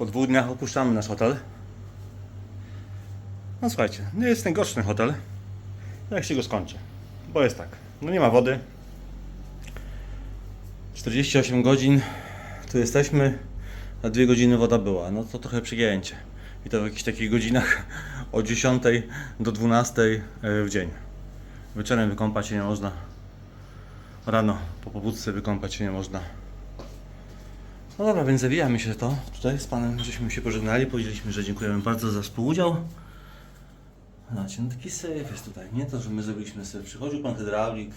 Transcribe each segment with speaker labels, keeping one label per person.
Speaker 1: Po dwóch dniach opuszczamy nasz hotel. No słuchajcie, nie jest najgorszy ten hotel, jak się go skończy. Bo jest tak, no nie ma wody. 48 godzin tu jesteśmy, a 2 godziny woda była. No to trochę przegięcie. I to w jakichś takich godzinach od 10 do 12 w dzień. Wieczorem wykąpać się nie można. Rano po pobudce wykąpać się nie można. No dobra, więc zawijamy się to. Tutaj z panem żeśmy się pożegnali. Powiedzieliśmy, że dziękujemy bardzo za współudział. Znacie, no taki syf jest tutaj. Nie to, że my zrobiliśmy syf. Przychodził pan hydraulik,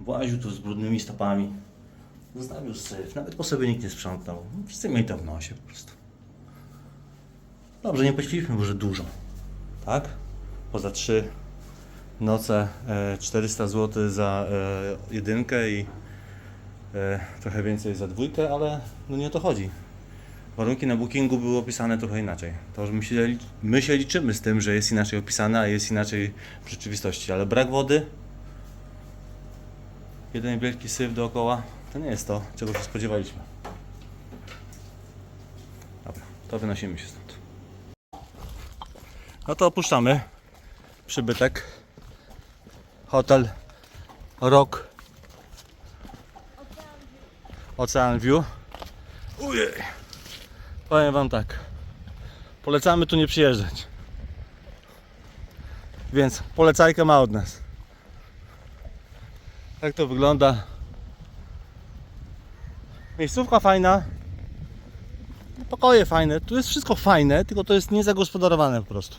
Speaker 1: właził tu z brudnymi stopami. Zostawił syf. Nawet po sobie nikt nie sprzątał. Wszyscy mieli to w nosie po prostu. Dobrze, nie płaciliśmy może dużo. Tak? Poza trzy noce e, 400 zł za e, jedynkę i e, trochę więcej za dwójkę, ale no nie o to chodzi. Warunki na bookingu były opisane trochę inaczej. To, że my się, my się liczymy z tym, że jest inaczej opisane, a jest inaczej w rzeczywistości, ale brak wody, jeden wielki syf dookoła, to nie jest to, czego się spodziewaliśmy. Dobra, to wynosimy się stąd. No to opuszczamy przybytek. Hotel Rock Ocean View. Ujej. Powiem wam tak. Polecamy tu nie przyjeżdżać. Więc polecajkę ma od nas. Tak to wygląda. Miejscówka fajna. Pokoje fajne. Tu jest wszystko fajne, tylko to jest niezagospodarowane po prostu.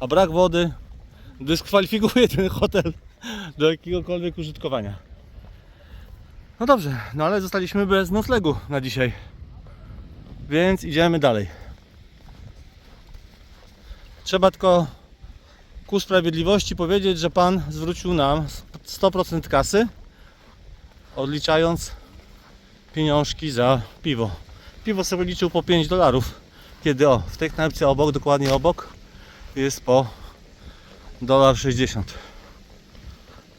Speaker 1: A brak wody dyskwalifikuje ten hotel do jakiegokolwiek użytkowania. No dobrze, no ale zostaliśmy bez noclegu na dzisiaj. Więc idziemy dalej. Trzeba tylko ku sprawiedliwości powiedzieć, że pan zwrócił nam 100% kasy, odliczając pieniążki za piwo. Piwo sobie liczył po 5 dolarów, kiedy o, w tej knajpce obok, dokładnie obok, jest po dolar 60.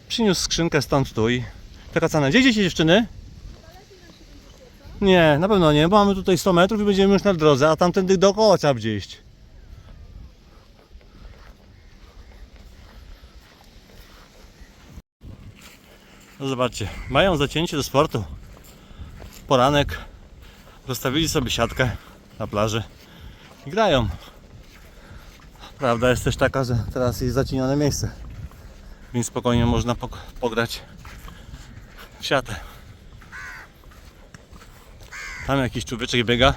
Speaker 1: Przyniósł skrzynkę stąd tu i taka cena. Gdzie idziecie dziewczyny? Nie, na pewno nie, bo mamy tutaj 100 metrów i będziemy już na drodze, a tamtędy dookoła trzeba będzie iść. No zobaczcie, mają zacięcie do sportu. Poranek, rozstawili sobie siatkę na plaży i grają. Prawda jest też taka, że teraz jest zacienione miejsce, więc spokojnie można pograć siatę. Tam jakiś człowieczek biega.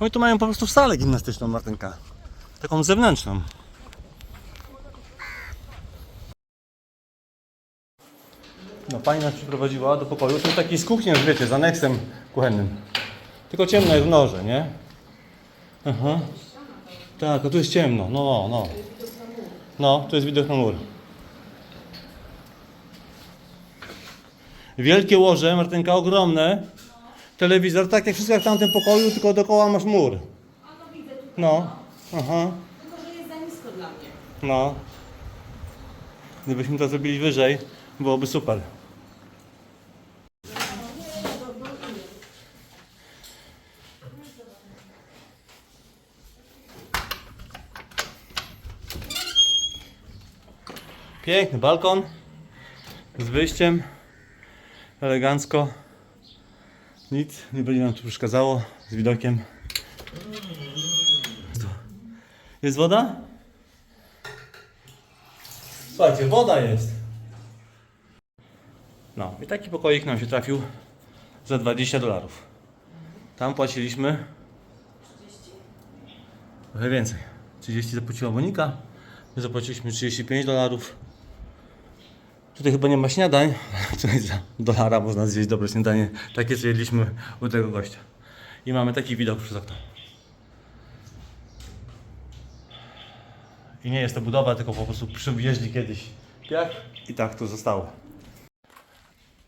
Speaker 1: Oni tu mają po prostu salę gimnastyczną, Martynka. Taką zewnętrzną. No pani nas przyprowadziła do pokoju. To taki z kuchnią, wiecie, z aneksem kuchennym. Tylko ciemno jest w noże, nie? Aha. Tak, a tu jest ciemno. No, no, no. No, tu jest widok na mur. Wielkie łoże, Martynka, ogromne. Telewizor, tak jak wszystko jak w tamtym pokoju, tylko dookoła masz mur.
Speaker 2: A no widzę tutaj,
Speaker 1: No, aha,
Speaker 2: tylko że jest za nisko dla mnie.
Speaker 1: no. Gdybyśmy to zrobili wyżej, byłoby super. Piękny balkon z wyjściem, elegancko. Nic nie będzie nam tu przeszkadzało z widokiem. Jest woda? Słuchajcie, woda jest. No i taki pokoik nam się trafił za 20 dolarów. Tam płaciliśmy trochę więcej. 30 zapłaciła Monika, my zapłaciliśmy 35 dolarów. Tutaj chyba nie ma śniadań, tutaj za dolara można zjeść dobre śniadanie. Takie co jedliśmy u tego gościa. I mamy taki widok przez okno. I nie jest to budowa, tylko po prostu przywieźli kiedyś piach i tak to zostało.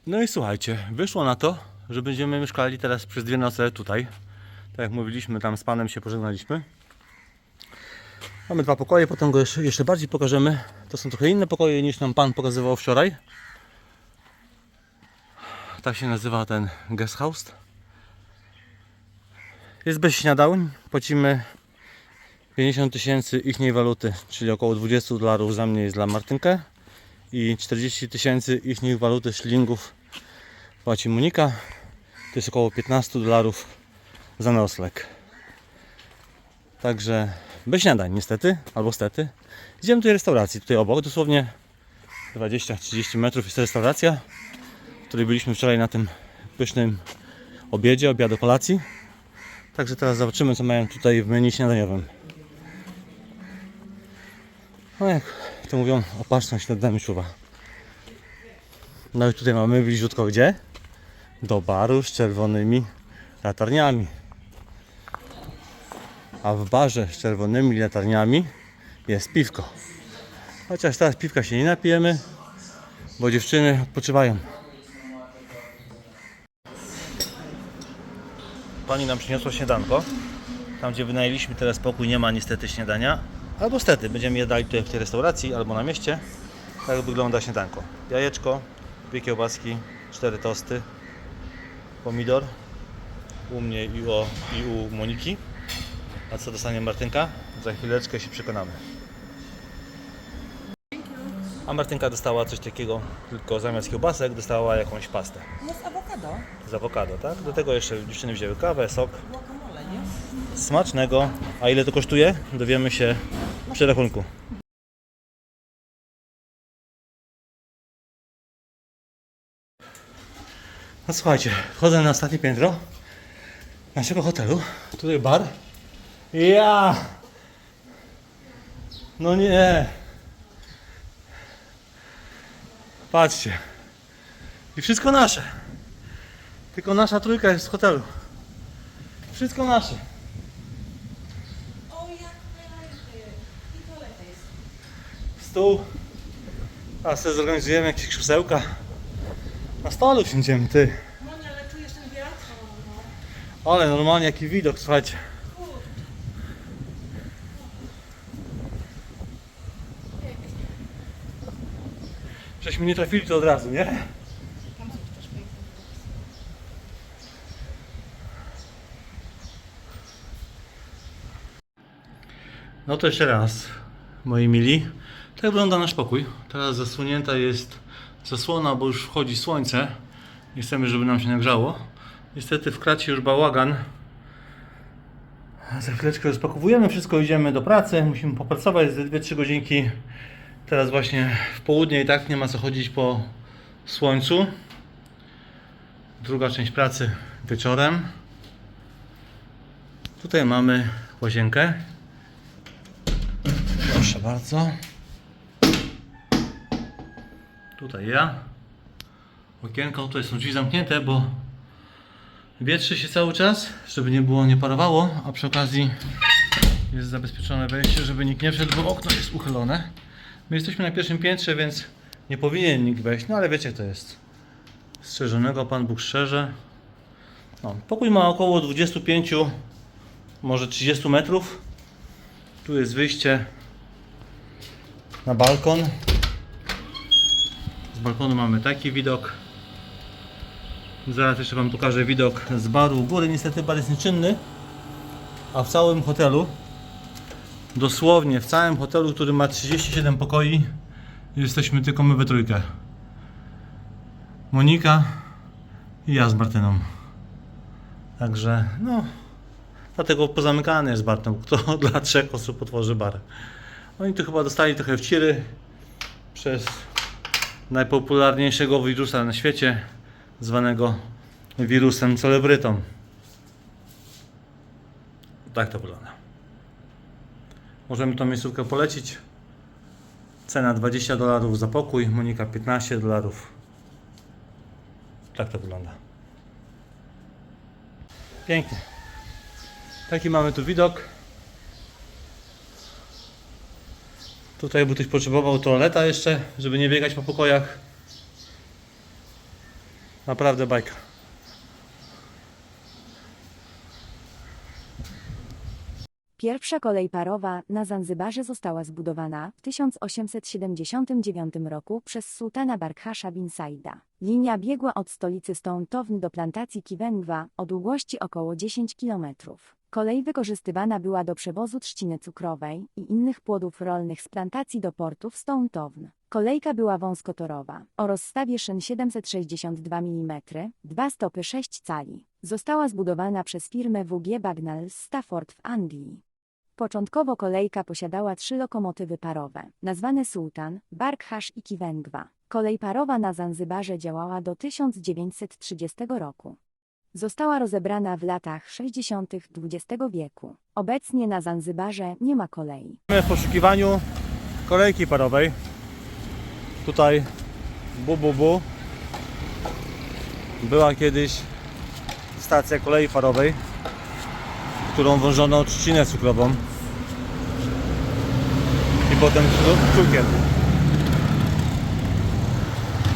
Speaker 1: No i słuchajcie, wyszło na to, że będziemy mieszkali teraz przez dwie noce tutaj. Tak jak mówiliśmy, tam z panem się pożegnaliśmy. Mamy dwa pokoje, potem go jeszcze, jeszcze bardziej pokażemy. To są trochę inne pokoje niż nam pan pokazywał wczoraj. Tak się nazywa ten guest house. Jest bez śniadań. Płacimy 50 tysięcy ichniej waluty, czyli około 20 dolarów za mnie jest dla Martynkę i 40 tysięcy ichniej waluty szlingów płaci Monika. To jest około 15 dolarów za nocleg. Także bez śniadań niestety, albo stety. Idziemy do restauracji tutaj obok, dosłownie 20-30 metrów jest restauracja, w której byliśmy wczoraj na tym pysznym obiedzie, obiadu kolacji. Także teraz zobaczymy co mają tutaj w menu śniadaniowym. No jak to mówią, opatrzność nad nami czuwa. No i tutaj mamy bliziutko gdzie? Do baru z czerwonymi latarniami. A w barze z czerwonymi latarniami jest piwko. Chociaż teraz piwka się nie napijemy, bo dziewczyny odpoczywają. Pani nam przyniosła śniadanko. Tam gdzie wynajęliśmy teraz pokój nie ma niestety śniadania. Albo stety, będziemy jedali tutaj w tej restauracji albo na mieście. Tak wygląda śniadanko. Jajeczko, dwie kiełbaski, cztery tosty, pomidor u mnie i, o, i u Moniki. A co dostanie Martynka? Za chwileczkę się przekonamy. A Martynka dostała coś takiego, tylko zamiast kiełbasek dostała jakąś pastę
Speaker 2: Jest awokado.
Speaker 1: z awokado, tak? Do tego jeszcze dziewczyny wzięły kawę, sok.
Speaker 2: Guacamole, nie?
Speaker 1: Smacznego. A ile to kosztuje? Dowiemy się przy rachunku. No słuchajcie, wchodzę na ostatnie piętro naszego hotelu. Tutaj bar. Ja! No nie! Patrzcie. I wszystko nasze. Tylko nasza trójka jest w hotelu. Wszystko nasze. Stół. A sobie zorganizujemy jakieś krzesełka. Na stole usiądziemy, ty.
Speaker 2: Monia, ale czujesz ten wiatr?
Speaker 1: Ale normalnie jaki widok, słuchajcie. Nie trafili to od razu, nie? No to jeszcze raz, moi mili. Tak wygląda nasz pokój. Teraz zasłonięta jest zasłona, bo już wchodzi słońce. Nie chcemy, żeby nam się nagrzało. Niestety w kracie już bałagan. Za chwileczkę rozpakowujemy wszystko, idziemy do pracy. Musimy popracować ze 2-3 godzinki. Teraz właśnie w południe i tak nie ma co chodzić po słońcu. Druga część pracy wieczorem. Tutaj mamy łazienkę. Proszę bardzo. Tutaj ja. Okienko, tutaj są drzwi zamknięte, bo wietrzy się cały czas, żeby nie było, nie parowało, a przy okazji jest zabezpieczone wejście, żeby nikt nie wszedł, bo okno jest uchylone. My jesteśmy na pierwszym piętrze, więc nie powinien nikt wejść, no ale wiecie to jest. Strzeżonego Pan Bóg strzeże. No, pokój ma około 25, może 30 metrów. Tu jest wyjście na balkon. Z balkonu mamy taki widok. Zaraz jeszcze Wam pokażę widok z baru u góry. Niestety bar jest nieczynny, a w całym hotelu, dosłownie w całym hotelu, który ma 37 pokoi, jesteśmy tylko my we trójkę. Monika i ja z Martyną. Także, no, dlatego pozamykany jest bar, bo kto dla trzech osób otworzy bar. Oni tu chyba dostali trochę wciry przez najpopularniejszego wirusa na świecie, zwanego wirusem celebrytą. Tak to wygląda. Możemy tą miejscówkę polecić. Cena 20 dolarów za pokój, Monika 15 dolarów. Tak to wygląda. Pięknie. Taki mamy tu widok. Tutaj by ktoś potrzebował toaleta jeszcze, żeby nie biegać po pokojach. Naprawdę bajka.
Speaker 3: Pierwsza kolej parowa na Zanzybarze została zbudowana w 1879 roku przez sułtana Barkhasza bin Saida. Linia biegła od stolicy Stołtowny do plantacji Kiwęgwa o długości około 10 km. Kolej wykorzystywana była do przewozu trzciny cukrowej i innych płodów rolnych z plantacji do portu w Stołtown. Kolejka była wąskotorowa, o rozstawie szyn 762 mm, dwa stopy 6 cali. Została zbudowana przez firmę WG Bagnall z Stafford w Anglii. Początkowo kolejka posiadała trzy lokomotywy parowe, nazwane Sultan, Barkhash i Kiwęgwa. Kolej parowa na Zanzybarze działała do 1930 roku. Została rozebrana w latach 60. XX wieku. Obecnie na Zanzybarze nie ma kolei.
Speaker 1: Jesteśmy w poszukiwaniu kolejki parowej. Tutaj bu, bu, bu. Była kiedyś stacja kolei parowej, którą wążono trzcinę cukrową potem cu- cukier.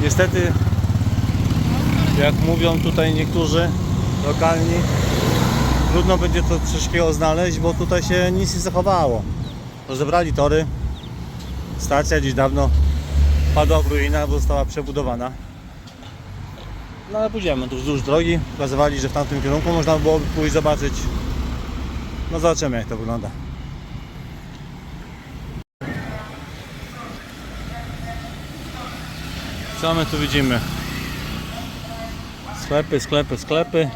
Speaker 1: Niestety, jak mówią tutaj niektórzy lokalni, trudno będzie to takiego znaleźć, bo tutaj się nic nie zachowało. Rozebrali tory. Stacja gdzieś dawno padła w ruinach, bo została przebudowana. No ale pójdziemy tu wzdłuż drogi. Pokazywali, że w tamtym kierunku można byłoby pójść zobaczyć. No zobaczymy jak to wygląda. Co my tu widzimy? Sklepy, sklepy, sklepy.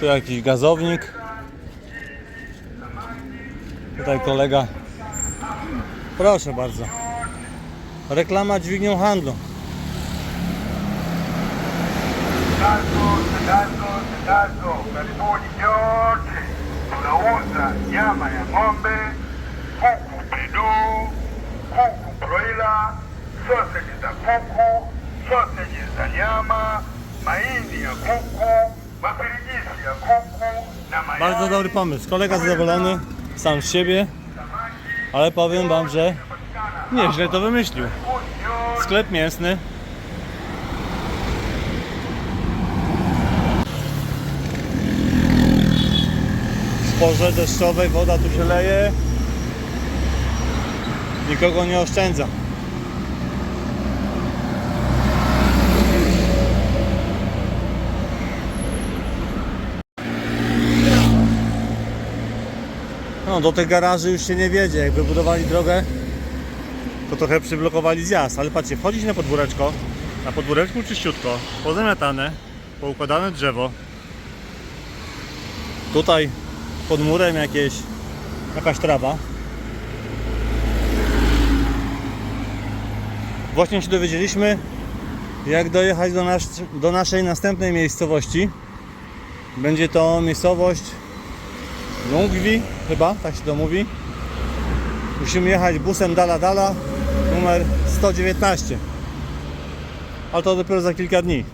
Speaker 1: Tu jakiś gazownik. Tutaj kolega. Proszę bardzo. Reklama dźwignią handlu.
Speaker 4: Karibuni nyote. Tunauza nyama ya ng'ombe, kuku pidu, kuku broila, za kuku, sausage za nyama, maini ya kuku, mapirigisi ya kuku na.
Speaker 1: Bardzo dobry pomysł. Kolega zadowolony sam z siebie, ale powiem wam, że nieźle to wymyślił. Sklep mięsny. W porze deszczowej woda tu się leje. Nikogo nie oszczędza. No, do tych garaży już się nie wiedzie. Jak wybudowali drogę, to trochę przyblokowali zjazd. Ale patrzcie, wchodzić na podwóreczko. Na podwóreczku czyściutko, pozamiatane, poukładane drzewo. Tutaj pod murem jakieś, jakaś trawa. Właśnie się dowiedzieliśmy, jak dojechać do, nas, do naszej następnej miejscowości. Będzie to miejscowość Lungwi, chyba, tak się to mówi. Musimy jechać busem Dala Dala, numer 119. Ale to dopiero za kilka dni.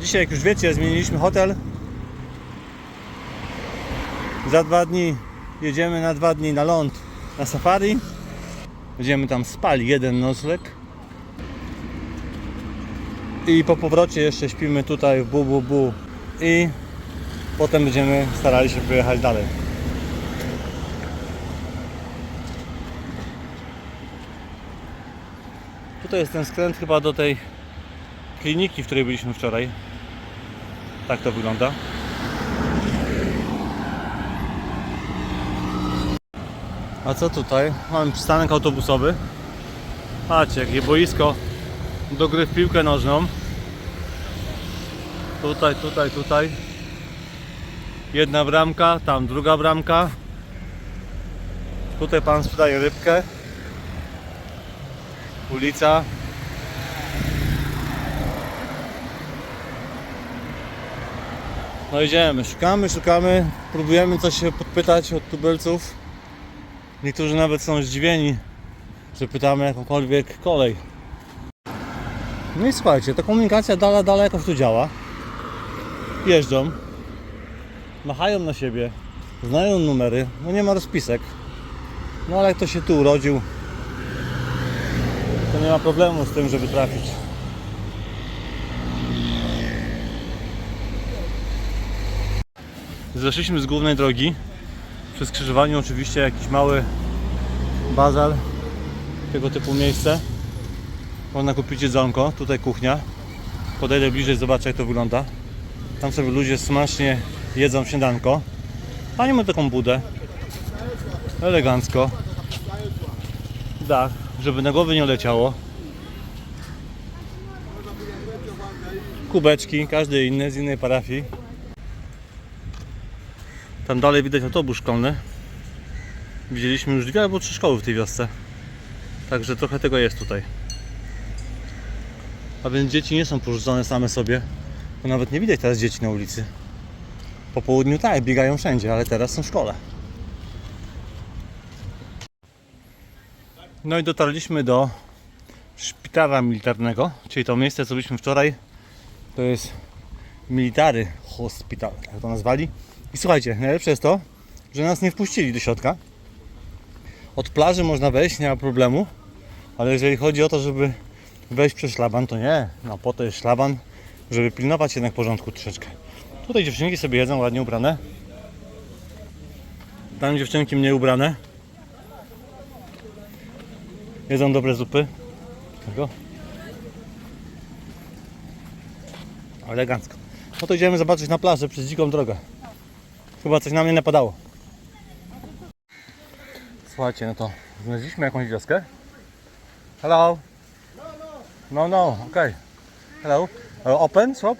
Speaker 1: Dzisiaj, jak już wiecie, zmieniliśmy hotel. Za dwa dni jedziemy na dwa dni na ląd na safari. Będziemy tam spali jeden nocleg. I po powrocie jeszcze śpimy tutaj w Bu Bu Bu. I potem będziemy starali się pojechać dalej. Tutaj jest ten skręt chyba do tej kliniki, w której byliśmy wczoraj. Tak to wygląda. A co tutaj? Mamy przystanek autobusowy. Patrzcie, jakie boisko do gry w piłkę nożną. Tutaj, tutaj, tutaj. Jedna bramka, tam druga bramka. Tutaj pan sprzedaje rybkę. Ulica. No idziemy, szukamy, szukamy, próbujemy coś się podpytać od tubylców. Niektórzy nawet są zdziwieni, że pytamy jakąkolwiek kolej. No i słuchajcie, ta komunikacja dala, dala jakoś tu działa. Jeżdżą, machają na siebie, znają numery, no nie ma rozpisek. No ale jak to się tu urodził, nie ma problemu z tym, żeby trafić. Zeszliśmy z głównej drogi. Przy skrzyżowaniu oczywiście jakiś mały bazar, tego typu miejsce. Można kupić jedzonko, tutaj kuchnia. Podejdę bliżej, zobaczę jak to wygląda. Tam sobie ludzie smacznie jedzą śniadanko. Pani ma taką budę. Elegancko. Dach, żeby na głowy nie leciało. Kubeczki, każdy inny z innej parafii. Tam dalej widać autobus szkolny. Widzieliśmy już dwie albo trzy szkoły w tej wiosce. Także trochę tego jest tutaj. A więc dzieci nie są porzucone same sobie. Bo nawet nie widać teraz dzieci na ulicy. Po południu tak, biegają wszędzie, ale teraz są w szkole. No i dotarliśmy do szpitala militarnego, czyli to miejsce, co byliśmy wczoraj. To jest Military Hospital, jak to nazwali. I słuchajcie, najlepsze jest to, że nas nie wpuścili do środka. Od plaży można wejść, nie ma problemu. Ale jeżeli chodzi o to, żeby wejść przez szlaban, to nie. No po to jest szlaban, żeby pilnować jednak porządku troszeczkę. Tutaj dziewczynki sobie jedzą, ładnie ubrane. Tam dziewczynki mniej ubrane. Jedzą dobre zupy. Tego. Elegancko. No to idziemy zobaczyć na plażę przez dziką drogę. Chyba coś na mnie napadało. Słuchajcie, no to znaleźliśmy jakąś wioskę. Hello. No, no, okay. Hello. Open shop?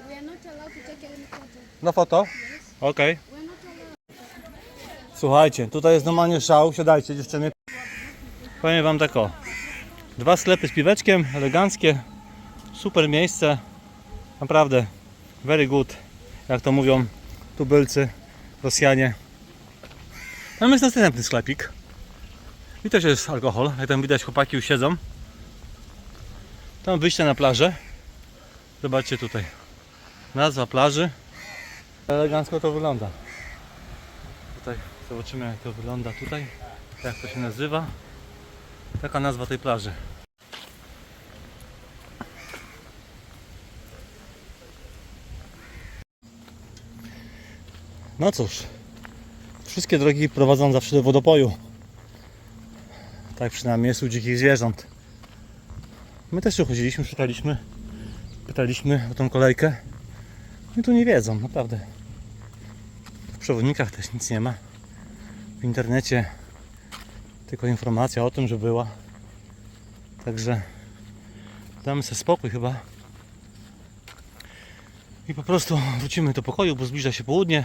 Speaker 1: No foto?
Speaker 5: Allowed.
Speaker 1: Słuchajcie, tutaj jest normalnie szał. Siadajcie dziewczyny. Powiem wam tak o. Dwa sklepy z piweczkiem, eleganckie. Super miejsce. Naprawdę. Very good. Jak to mówią tubylcy, Rosjanie. Tam jest następny sklepik. I też jest alkohol. Jak tam widać chłopaki już siedzą. Tam wyjście na plażę. Zobaczcie tutaj. Nazwa plaży. Elegancko to wygląda. Tutaj zobaczymy jak to wygląda tutaj. Jak to się nazywa. Taka nazwa tej plaży. No cóż, wszystkie drogi prowadzą zawsze do wodopoju. Tak przynajmniej jest u dzikich zwierząt. My też tu chodziliśmy, szukaliśmy, pytaliśmy o tą kolejkę. I tu nie wiedzą, naprawdę. W przewodnikach też nic nie ma. W internecie tylko informacja o tym, że była. Także damy sobie spokój chyba. I po prostu wrócimy do pokoju, bo zbliża się południe,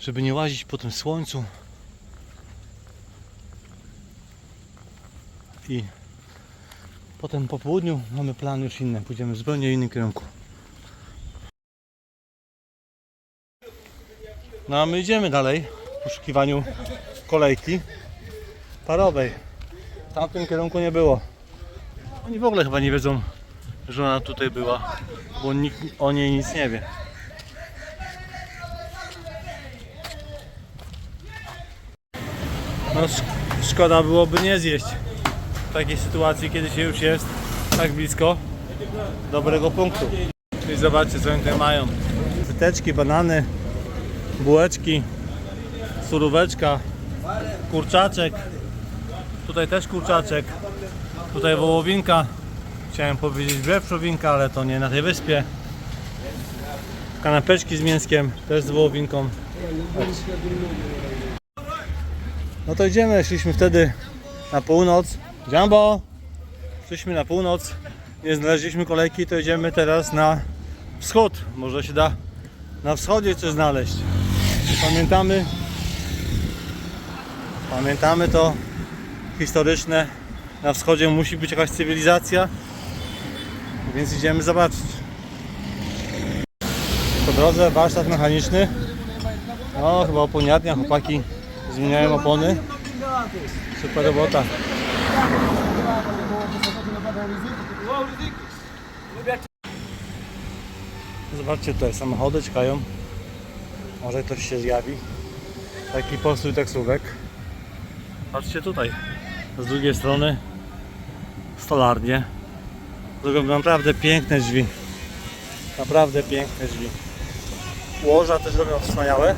Speaker 1: żeby nie łazić po tym słońcu. I potem po południu mamy plan już inny. Pójdziemy w zupełnie innym kierunku. No a my idziemy dalej w poszukiwaniu kolejki parowej. W tamtym kierunku nie było. Oni w ogóle chyba nie wiedzą, że ona tutaj była, bo nikt o niej nic nie wie. No sz- szkoda byłoby nie zjeść w takiej sytuacji, kiedy się już jest tak blisko dobrego punktu. I zobaczcie co oni tutaj mają. Wyteczki, banany, bułeczki, suróweczka, kurczaczek. Tutaj też kurczaczek. Tutaj wołowinka. Chciałem powiedzieć wieprzowinka, ale to nie na tej wyspie. Kanapeczki z mięskiem, też z wołowinką. No to idziemy, szliśmy wtedy na północ. Jumbo! Szliśmy na północ, nie znaleźliśmy kolejki, to idziemy teraz na wschód. Może się da na wschodzie coś znaleźć. Pamiętamy Pamiętamy to historyczne. Na wschodzie musi być jakaś cywilizacja. Więc idziemy zobaczyć. Po drodze warsztat mechaniczny. No chyba oponiarnia, chłopaki zmieniają opony. Super robota. Zobaczcie tutaj, samochody czekają. Może ktoś się zjawi. Taki postój taksówek. Patrzcie tutaj. Z drugiej strony stolarnie. Zrobią naprawdę piękne drzwi. Naprawdę piękne drzwi. Łoża też robią wspaniałe.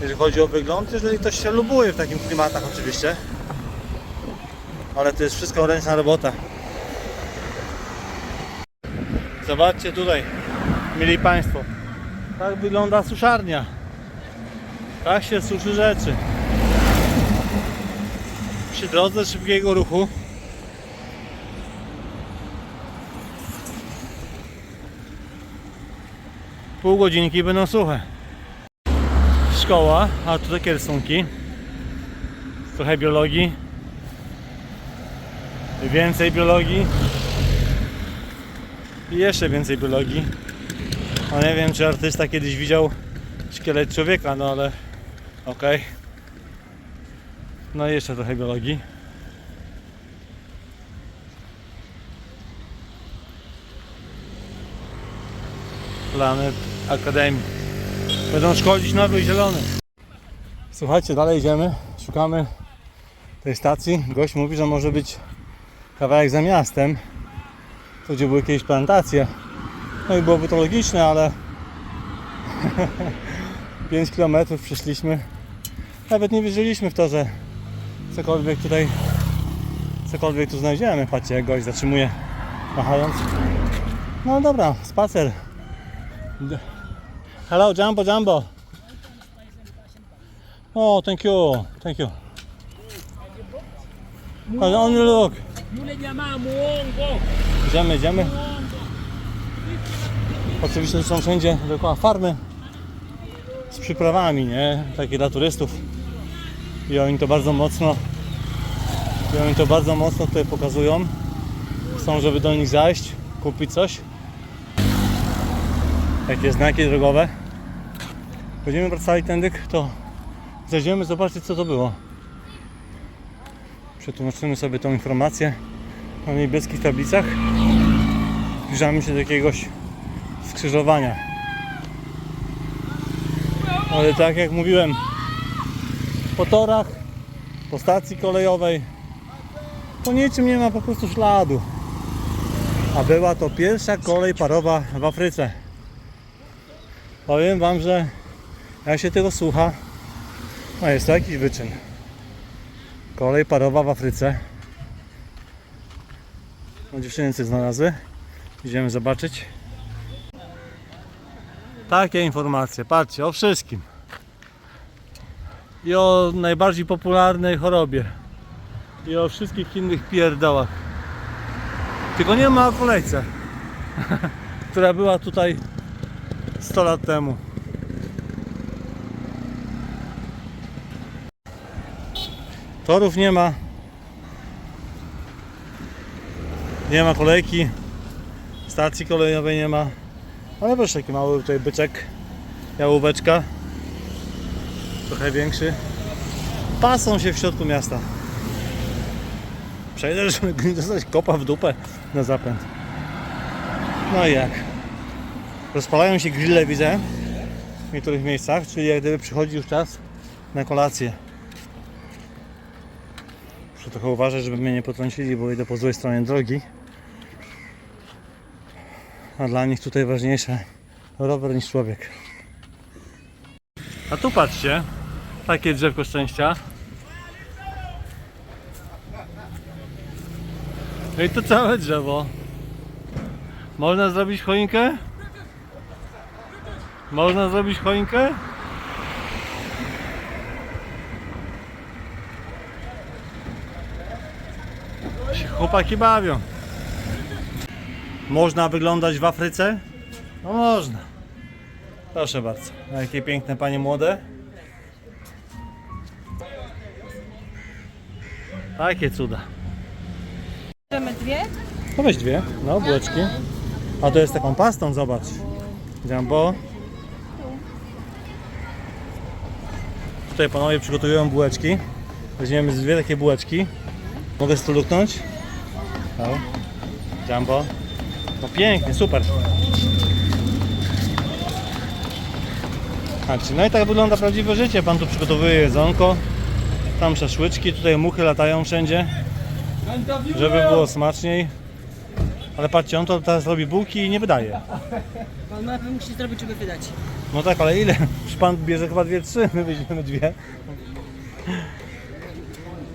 Speaker 1: Jeżeli chodzi o wygląd, jeżeli ktoś się lubuje w takim klimatach oczywiście. Ale to jest wszystko ręczna robota. Zobaczcie tutaj, mili Państwo. Tak wygląda suszarnia. Tak się suszy rzeczy. Przy drodze szybkiego ruchu pół godzinki będą suche. Szkoła, a tu takie rysunki. Trochę biologii. Więcej biologii. I jeszcze więcej biologii. No nie wiem, czy artysta kiedyś widział szkielet człowieka, no ale okej. No i jeszcze trochę biologii. Planet Akademii. Będą szkolić nowy zielony. Słuchajcie, dalej idziemy. Szukamy tej stacji. Gość mówi, że może być kawałek za miastem. Tu gdzie były kiedyś plantacje. No i byłoby to logiczne, ale 5 km przeszliśmy. Nawet nie wierzyliśmy w to, że cokolwiek tutaj cokolwiek tu znajdziemy. Patrzcie, jak gość zatrzymuje machając. No dobra, spacer. Hello, Jumbo, Jumbo. Oh, thank you, thank you. Ale only look. Idziemy, idziemy. Oczywiście są wszędzie dookoła farmy z przyprawami, nie? Takie dla turystów. I oni to bardzo mocno i oni to bardzo mocno tutaj pokazują. Chcą, żeby do nich zajść, kupić coś. Jakie znaki drogowe. Będziemy wracali tędy, to zajdziemy zobaczyć co to było. Przetłumaczymy sobie tą informację na niebieskich tablicach. Zbliżamy się do jakiegoś skrzyżowania. Ale tak jak mówiłem, po torach, po stacji kolejowej, po niczym nie ma po prostu śladu. A była to pierwsza kolej parowa w Afryce. Powiem Wam, że jak się tego słucha, no jest to jakiś wyczyn. Kolej parowa w Afryce. No, dziewczyny coś znalazły. Idziemy zobaczyć. Takie informacje, patrzcie, o wszystkim. I o najbardziej popularnej chorobie. I o wszystkich innych pierdołach. Tylko nie ma o kolejce, która była tutaj 100 lat temu. Torów nie ma. Nie ma kolejki. Stacji kolejowej nie ma. Ale proszę, taki mały tutaj byczek. Jałóweczka. Trochę większy. Pasą się w środku miasta. Przejdę, żeby dostać kopa w dupę na zapęd. No i jak? Rozpalają się grille, widzę. W niektórych miejscach, czyli jak gdyby przychodzi już czas na kolację. Muszę trochę uważać, żeby mnie nie potrącili, bo idę po złej stronie drogi. A dla nich tutaj ważniejsze rower niż człowiek. A tu patrzcie, takie drzewko szczęścia. No i to całe drzewo. Można zrobić choinkę? Można zrobić choinkę? Chłopaki bawią. Można wyglądać w Afryce? No można. Proszę bardzo. A jakie piękne panie młode. Takie cuda.
Speaker 2: Bierzemy dwie.
Speaker 1: No weź dwie, no bułeczki. A to jest taką pastą, zobacz. Jumbo. Tutaj panowie przygotowują bułeczki. Weźmiemy dwie takie bułeczki. Mogę z tu luknąć? No. Jumbo. No pięknie, super. No i tak wygląda prawdziwe życie. Pan tu przygotowuje jedzonko. Tam szaszłyczki, tutaj muchy latają wszędzie. Żeby było smaczniej. Ale patrzcie, on to teraz robi bułki i nie wydaje.
Speaker 6: Pan mapy musi zrobić, żeby wydać.
Speaker 1: No tak, ale ile? Już pan bierze chyba dwie, trzy, my weźmiemy dwie.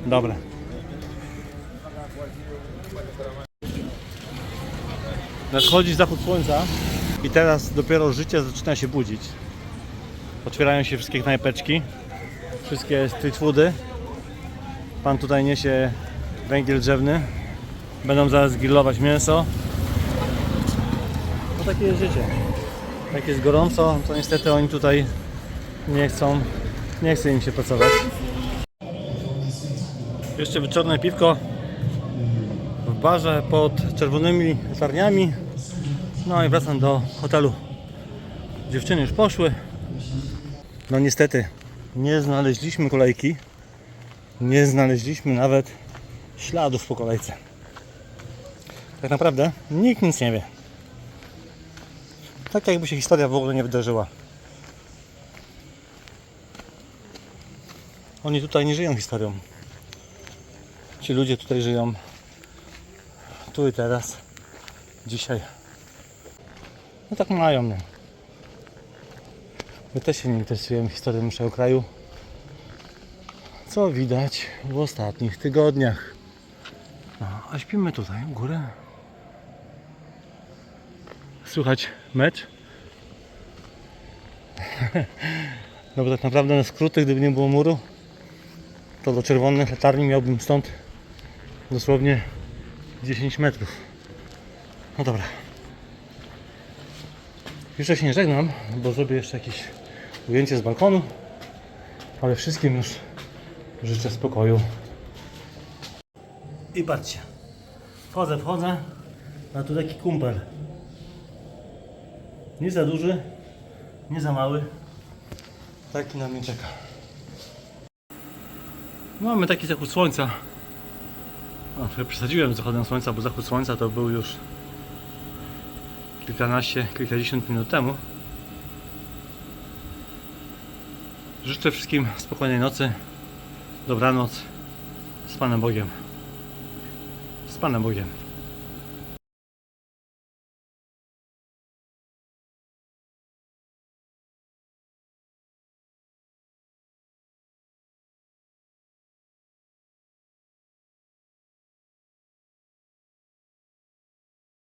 Speaker 1: Dobra. Nadchodzi zachód słońca i teraz dopiero życie zaczyna się budzić. Otwierają się wszystkie knajpeczki, wszystkie street foody. Pan tutaj niesie węgiel drzewny. Będą zaraz grillować mięso. No takie jest życie. Jak jest gorąco, to niestety oni tutaj nie chcą, nie chce im się pracować. Jeszcze wieczorne piwko w barze pod czerwonymi latarniami. No i wracam do hotelu. Dziewczyny już poszły. No niestety nie znaleźliśmy kolejki. Nie znaleźliśmy nawet śladów po kolejce. Tak naprawdę nikt nic nie wie. Tak jakby się historia w ogóle nie wydarzyła. Oni tutaj nie żyją historią. Ci ludzie tutaj żyją tu i teraz, dzisiaj. No tak mają, nie? My też się nie interesujemy historią naszego kraju. Co widać w ostatnich tygodniach. No, a śpimy tutaj, u góry. Słychać mecz? No bo tak naprawdę na skróty, gdyby nie było muru, to do czerwonych latarni miałbym stąd dosłownie 10 metrów. No dobra. Jeszcze się nie żegnam, bo zrobię jeszcze jakieś ujęcie z balkonu, ale wszystkim już życzę spokoju. I patrzcie, wchodzę, wchodzę, a tu taki kumpel. Nie za duży, nie za mały. Taki na mnie czeka. Mamy taki zachód słońca. No, trochę przesadziłem z zachodem słońca, bo zachód słońca to był już kilkanaście, kilkadziesiąt minut temu. Życzę wszystkim spokojnej nocy, dobranoc, z Panem Bogiem. Z Panem Bogiem.